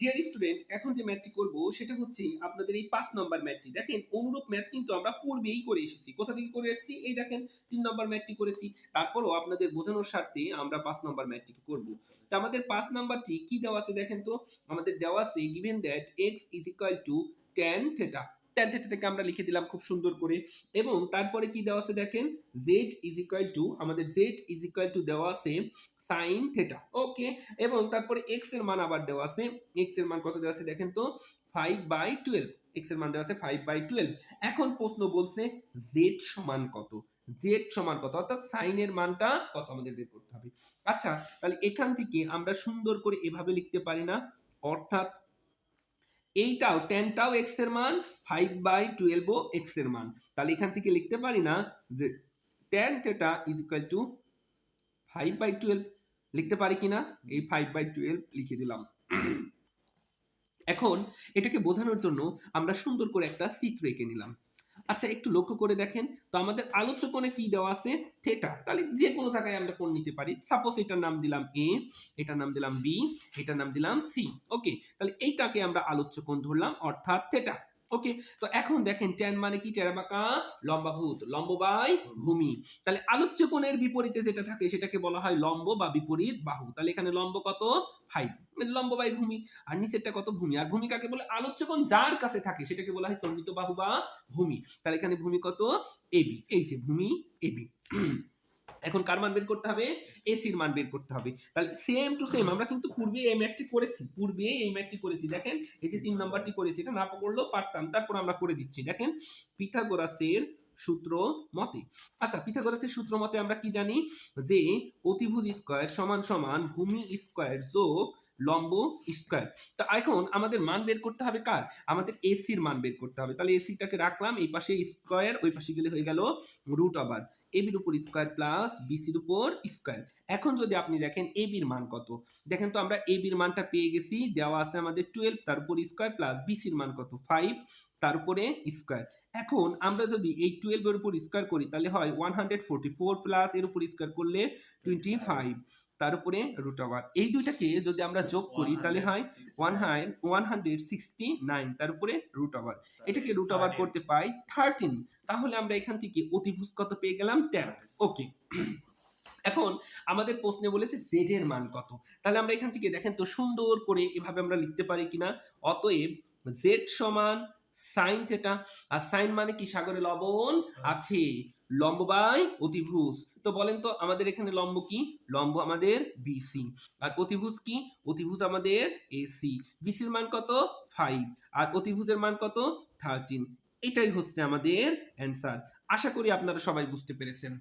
Dear student এখন যে ম্যাথটি করব, সেটা হচ্ছে আপনাদের এই পাঁচ নম্বর ম্যাথটি দেখেন, অনুরূপ ম্যাথ কিন্তু আমরা পূর্বেই করে এসেছি। কোথা থেকে করে এসেছি? এই দেখেন, তিন নম্বর ম্যাথটি করেছি। তারপরও আপনাদের বোঝানোর স্বার্থে আমরা পাঁচ নম্বর ম্যাথটি করব। তো আমাদের পাঁচ নাম্বারটি কি দেওয়া আছে দেখেন তো? আমাদের দেওয়া আছে given that X is equal to ten theta ten theta থেকে আমরা লিখে দিলাম খুব সুন্দর করে। এবং তারপরে কি দেওয়া আছে দেখেন? জেড ইজ ইকুয়াল টু আমাদের জেড ইজ ইকুয়াল টু দেওয়া আছে সাইন থেটা ওকে এবং তারপরে এক্সের মান আবার দেওয়া আছে এক্সের মান কত দেওয়া আছে দেখেন তো? ফাইভ বাই টুয়েলভ এক্সের মান দেওয়া আছে ফাইভ বাই টুয়েলভ এখন প্রশ্ন বলছে জেড সমান কত? জেড সমান কত? অর্থাৎ সাইনের মানটা কত আমাদের বের করতে হবে। আচ্ছা তাহলে এখান থেকে আমরা সুন্দর করে এভাবে লিখতে পারি না। অর্থাৎ এইটাও টেনটাও এক্সের মান ফাইভ বাই টুয়েলভও এক্সের মান। তাহলে এখান থেকে লিখতে পারি না যে ten theta is equal to five by twelve লিখতে পারি কিনা? এই ফাইভ বাই টুয়েলভ লিখে দিলাম। এখন এটাকে বোঝানোর জন্য আমরা সুন্দর করে একটা চিত্র এঁকে নিলাম। আচ্ছা একটু লক্ষ্য করে দেখেন। তো আমাদের আলোচ্য কোণে কি দেওয়া আছে? থেটা তাহলে যে কোনো জায়গায় আমরা কোণ নিতে পারি। সাপোজ এটার নাম দিলাম এ এটার নাম দিলাম বি এটার নাম দিলাম সি ওকে তাহলে এইটাকে আমরা আলোচ্য কোণ ধরলাম, অর্থাৎ থেটা ওকে তো এখন দেখেন ট্যান মানে কি? টেরা বাঁকা লম্বাভূত, লম্ব বাই ভূমি। তাহলে আলোচ্য কোণের বিপরীতে যেটা থাকে, সেটাকে বলা হয় লম্ব বা বিপরীত বাহু। তাহলে এখানে লম্ব কত? ফাইভ লম্ব বাই ভূমি। আর নিচেরটা কত? ভূমি। আর ভূমি কাকে বলে? আলোচ্য কোণ যার কাছে থাকে, সেটাকে বলা হয় সন্নিহিত বাহু বা ভূমি। তাহলে এখানে ভূমি কত? এবি এই যে ভূমি এবি এখন কার মান বের করতে হবে? এসির মান বের করতে হবে। তাহলে সেম টু সেম আমরা কিন্তু পূর্বে এই ম্যাথটি করেছি। পূর্বে এই ম্যাথটি করেছি। দেখেন এই যে তিন নাম্বারটি করেছি এটা না করলেও পারতাম। তারপর আমরা করে দিচ্ছি। দেখেন পিথাগোরাসের সূত্র মতে। আচ্ছা পিথাগোরাসের সূত্র মতে আমরা কি জানি? যে অতিভুজ স্কয়ার সমান সমান ভূমি স্কয়ার যোগ লম্ব স্কয়ার। তো এখন আমাদের মান বের করতে হবে কার? আমাদের এসির মান বের করতে হবে। তাহলে এসিটাকে রাখলাম এই পাশে স্কয়ার ওই পাশে গেলে হয়ে গেল রুট আবার এবির উপর স্কয়ার প্লাস বিসির উপর স্কয়ার এখন যদি আপনি দেখেন এবির মান কত দেখেন তো আমরা এবির মানটা পেয়ে গেছি দেওয়া আছে আমাদের টুয়েলভ তার উপর স্কয়ার প্লাস বিসির মান কত? ফাইভ তার উপরে স্কয়ার এখন আমরা যদি এই টুয়েলভের উপর স্কয়ার করি তাহলে হয় one hundred forty four plus এর উপর স্কয়ার করলে টোয়েন্টি ফাইভ তার উপরে রুট ওভার এই দুইটাকে যদি আমরা যোগ করি তাহলে হয় one high one hundred sixty nine তার উপরে রুট ওভার এটাকে রুট ওভার করতে পাই থার্টিন তাহলে আমরা এখান থেকে অতিভুজ কত পেয়ে গেলাম? তেরো। ওকে এখন আমাদের প্রশ্নে বলেছে জেড এর মান কত? তাহলে আমরা এখান থেকে দেখেন তো সুন্দর করে এভাবে আমরা লিখতে পারি কিনা। অতএব জেড সমান সাইন থেটা আর সাইন মানে কি? সাগরে লবণ আছে। লম্ব বাই অতিভুজ। তো বলেন তো আমাদের এখানে লম্ব কি? লম্ব আমাদের বিসি আর অতিভুজ কি? অতিভুজ আমাদের এসি বিসির মান কত? ফাইভ আর অতিভুজের মান কত? থার্টিন এটাই হচ্ছে আমাদের অ্যান্সার আশা করি আপনারা সবাই বুঝতে পেরেছেন।